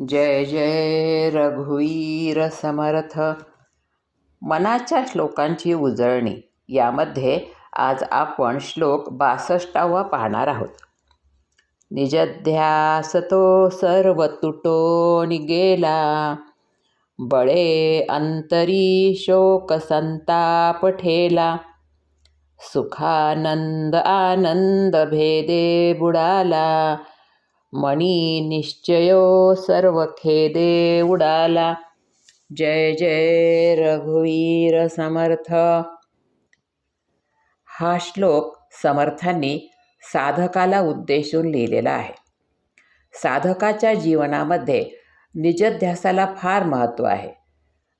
जय जय रघुवीर समर्थ मनाच्या श्लोकांची उजळणी. यामध्ये आज आपण श्लोक बासष्टावा पाहणार आहोत. निजध्यास तो सर्व तुटो गेला बळे अंतरी शोक संताप ठेला सुखानंद आनंद भेदे बुडाला. मणी निश्चयो सर्व खेदे उडाला. जय जय रघुवीर समर्थ. हा श्लोक समर्थांनी साधकाला उद्देशून लिहिलेला आहे. साधकाच्या जीवनामध्ये निजध्यासाला फार महत्त्व आहे.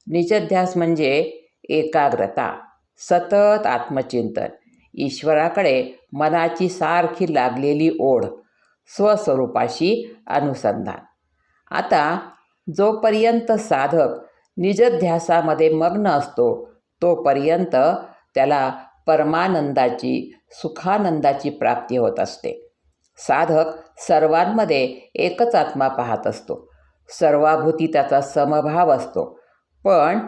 निजध्यास म्हणजे एकाग्रता सतत आत्मचिंतन ईश्वराकडे मनाची सारखी लागलेली ओढ स्वस्वरूपाशी अनुसंधान. आता जोपर्यंत साधक निजध्यासामध्ये मग्न असतो तोपर्यंत त्याला परमानंदाची सुखानंदाची प्राप्ती होत असते. साधक सर्वांमध्ये एकच आत्मा पाहत असतो. सर्वाभूती त्याचा समभाव असतो. पण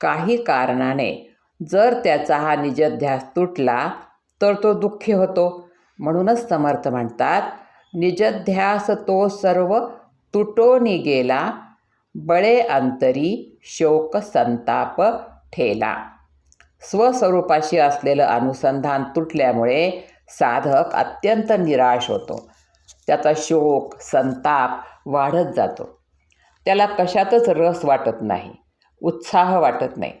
काही कारणाने जर त्याचा हा निजध्यास तुटला तर तो दुःखी होतो. म्हणूनच समर्थ म्हणतात निजध्यास तो सर्व तुटोनी गेला बळे अंतरी शोक संताप ठेला. स्वस्वरूपाशी असलेलं अनुसंधान तुटल्यामुळे साधक अत्यंत निराश होतो. त्याचा शोक संताप वाढत जातो. त्याला कशातच रस वाटत नाही उत्साह वाटत नाही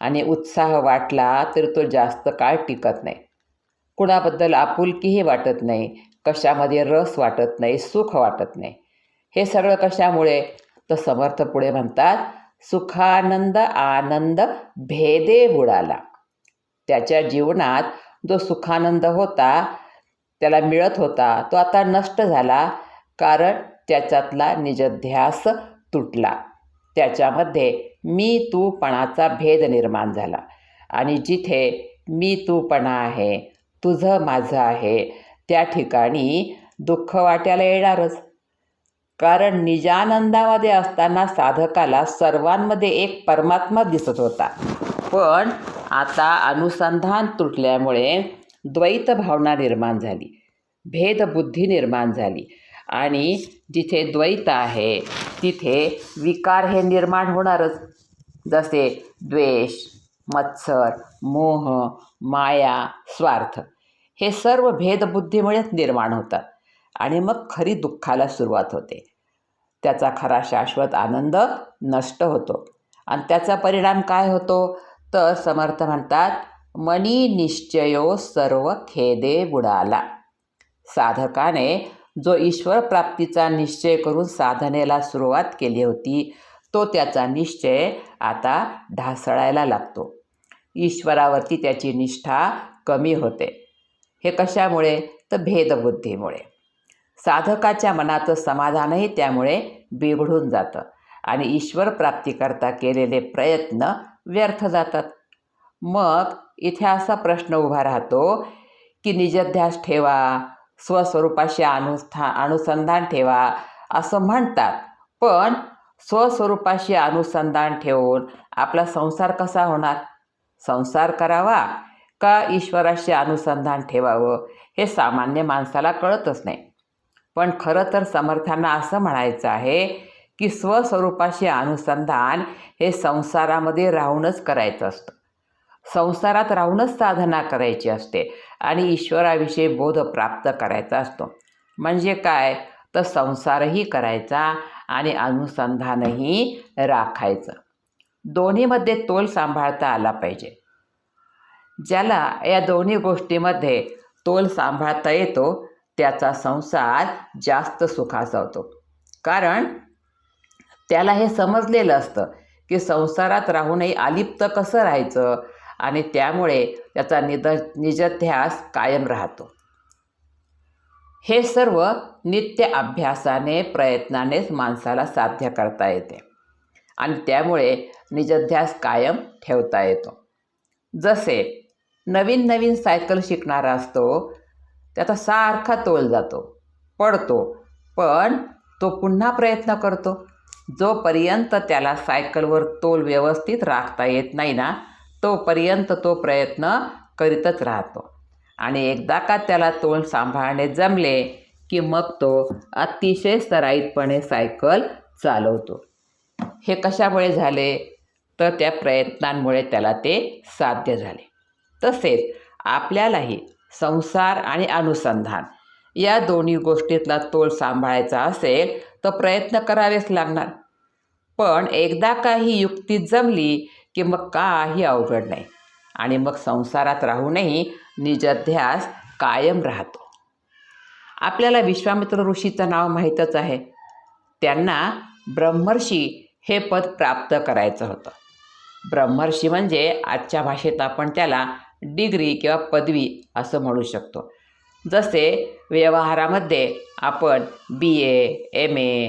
आणि उत्साह वाटला तर तो जास्त काळ टिकत नाही. कुणाबद्दल आपुलकीही वाटत नाही कशामध्ये रस वाटत नाही सुख वाटत नाही. हे सगळं कशामुळे? तर समर्थ पुढे म्हणतात सुखानंद आनंद भेदे बुडाला. त्याच्या जीवनात जो सुखानंद होता त्याला मिळत होता तो आता नष्ट झाला कारण त्याच्यातला निजध्यास तुटला. त्याच्यामध्ये मी तूपणाचा भेद निर्माण झाला. आणि जिथे मी तूपणा आहे तुझं माझं आहे त्या ठिकाणी दुःख वाट्याला येणारच. कारण निजानंदामध्ये असताना साधकाला सर्वांमध्ये एक परमात्मा दिसत होता. पण आता अनुसंधान तुटल्यामुळे द्वैत भावना निर्माण झाली. भेदबुद्धी निर्माण झाली. आणि जिथे द्वैत आहे तिथे विकार हे निर्माण होणारच. जसे द्वेष मत्सर मोह माया स्वार्थ. हे सर्व भेदबुद्धीमुळेच निर्माण होतात आणि मग खरी दुःखाला सुरुवात होते. त्याचा खरा शाश्वत आनंद नष्ट होतो. आणि त्याचा परिणाम काय होतो? तर समर्थ म्हणतात मनी निश्चयो सर्व खेदे बुडाला. साधकाने जो ईश्वर प्राप्तीचा निश्चय करून साधनेला सुरुवात केली होती तो त्याचा निश्चय आता ढासळायला लागतो. ईश्वरावरती त्याची निष्ठा कमी होते. हे कशामुळे? तर भेदबुद्धीमुळे. साधकाच्या मनाचं समाधानही त्यामुळे बिघडून जातं आणि ईश्वर प्राप्तीकरता केलेले प्रयत्न व्यर्थ जातात. मग इथे असा प्रश्न उभा राहतो की निजध्यास ठेवा स्वस्वरूपाशी अनुस्था अनुसंधान ठेवा असं म्हणतात. पण स्वस्वरूपाशी अनुसंधान ठेवून आपला संसार कसा होणार? संसार करावा का ईश्वराशी अनुसंधान ठेवावं? हे सामान्य माणसाला कळतच नाही. पण खरं तर समर्थांना असं म्हणायचं आहे की स्वस्वरूपाशी अनुसंधान हे संसारामध्ये राहूनच करायचं असतं. संसारात राहूनच साधना करायची असते आणि ईश्वराविषयी बोध प्राप्त करायचा असतो. म्हणजे काय? तर संसारही करायचा आणि अनुसंधानही राखायचं. दोन्हीमध्ये तोल सांभाळता आला पाहिजे. ज्याला या दोन्ही गोष्टीमध्ये तोल सांभाळता येतो त्याचा संसार जास्त सुखाचा होतो कारण त्याला हे समजलेलं असतं की संसारात राहूनही अलिप्त कसं राहायचं आणि त्यामुळे त्याचा निद निजध्यास कायम राहतो. हे सर्व नित्य अभ्यासाने प्रयत्नानेच माणसाला साध्य करता येते आणि त्यामुळे निजध्यास कायम ठेवता येतो. जसे नवीन नवीन सायकल शिकणारा असतो त्याचा सारखा तोल जातो पडतो पण तो पुन्हा प्रयत्न करतो. जोपर्यंत त्याला सायकलवर तोल व्यवस्थित राखता येत नाही ना तोपर्यंत तो प्रयत्न करीतच राहतो. आणि एकदा का त्याला तोल सांभाळणे जमले की मग तो अतिशय सराईतपणे सायकल चालवतो. हे कशामुळे झाले? तर त्या प्रयत्नांमुळे त्याला ते साध्य झाले. तसेच आपल्यालाही संसार आणि अनुसंधान या दोन्ही गोष्टीतला तोल सांभाळायचा असेल तर प्रयत्न करावेच लागणार. पण एकदा का ही युक्ती जमली की मग काही अवघड नाही आणि मग संसारात राहूनही निजध्यास कायम राहतो. आपल्याला विश्वामित्र ऋषीचं नाव माहीतच आहे. त्यांना ब्रह्मर्षी हे पद प्राप्त करायचं होतं. ब्रह्मर्षी म्हणजे आजच्या भाषेत आपण त्याला डिग्री किंवा पदवी असं म्हणू शकतो. जसे व्यवहारामध्ये आपण B A M A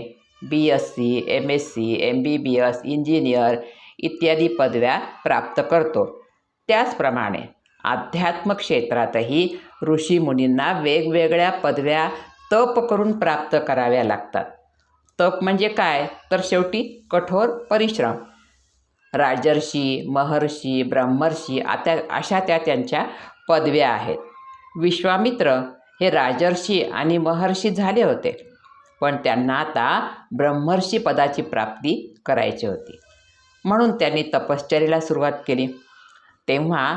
B S C M S C M B B S engineer इत्यादी पदव्या प्राप्त करतो. त्याचप्रमाणे अध्यात्म क्षेत्रातही ऋषीमुनींना वेगवेगळ्या पदव्या तप करून प्राप्त कराव्या लागतात. तप म्हणजे काय? तर शेवटी कठोर परिश्रम. राजर्षी महर्षी ब्रह्मर्षी आता अशा त्या त्यांच्या पदव्या आहेत. विश्वामित्र हे राजर्षी आणि महर्षी झाले होते पण त्यांना आता ब्रह्मर्षी पदाची प्राप्ती करायची होती. म्हणून त्यांनी तपश्चर्याला सुरुवात केली. तेव्हा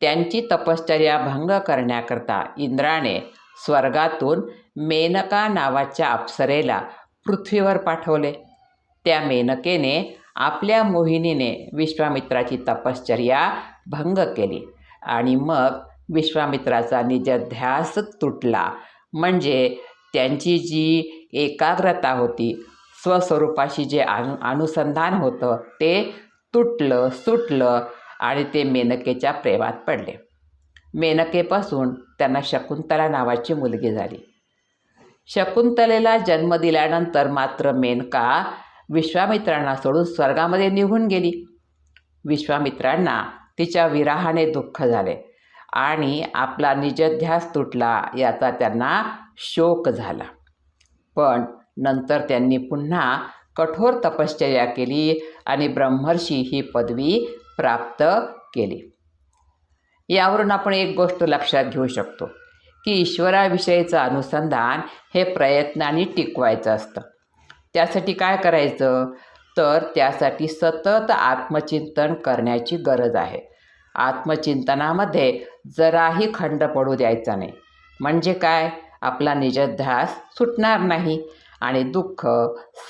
त्यांची तपश्चर्या भंग करण्याकरता इंद्राने स्वर्गातून मेनका नावाच्या अप्सरेला पृथ्वीवर पाठवले. त्या मेनकेने आपल्या मोहिनीने विश्वामित्राची तपश्चर्या भंग केली. आणि मग विश्वामित्राचा निजध्यास तुटला. म्हणजे त्यांची जी एकाग्रता होती स्वस्वरूपाशी जे अनु अनुसंधान होतं ते तुटलं सुटलं आणि ते मेनकेच्या प्रेमात पडले. मेनकेपासून त्यांना शकुंतला नावाची मुलगी झाली. शकुंतलेला जन्म दिल्यानंतर मात्र मेनका विश्वामित्रांना सोडून स्वर्गामध्ये निघून गेली. विश्वामित्रांना तिच्या विराहाने दुःख झाले आणि आपला निजध्यास तुटला याचा त्यांना शोक झाला. पण नंतर त्यांनी पुन्हा कठोर तपश्चर्या केली आणि ब्रह्मर्षी ही पदवी प्राप्त केली. यावरून आपण एक गोष्ट लक्षात घेऊ शकतो की ईश्वराविषयीचं अनुसंधान हे प्रयत्नाने टिकवायचं असतं. त्यासाठी काय करायचं? तर त्यासाठी सतत आत्मचिंतन करण्याची गरज आहे. आत्मचिंतनामध्ये जराही खंड पडू द्यायचा नाही. म्हणजे काय? आपला निजध्यास सुटणार नाही आणि दुःख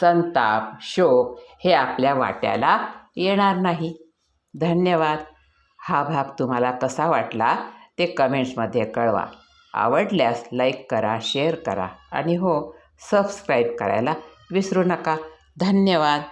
संताप शोक हे आपल्या वाट्याला येणार नाही. धन्यवाद. हा भाग तुम्हाला कसा वाटला ते कमेंट्समध्ये कळवा. आवडल्यास लाईक करा शेअर करा आणि हो सबस्क्राईब करायला विसरू नका. धन्यवाद.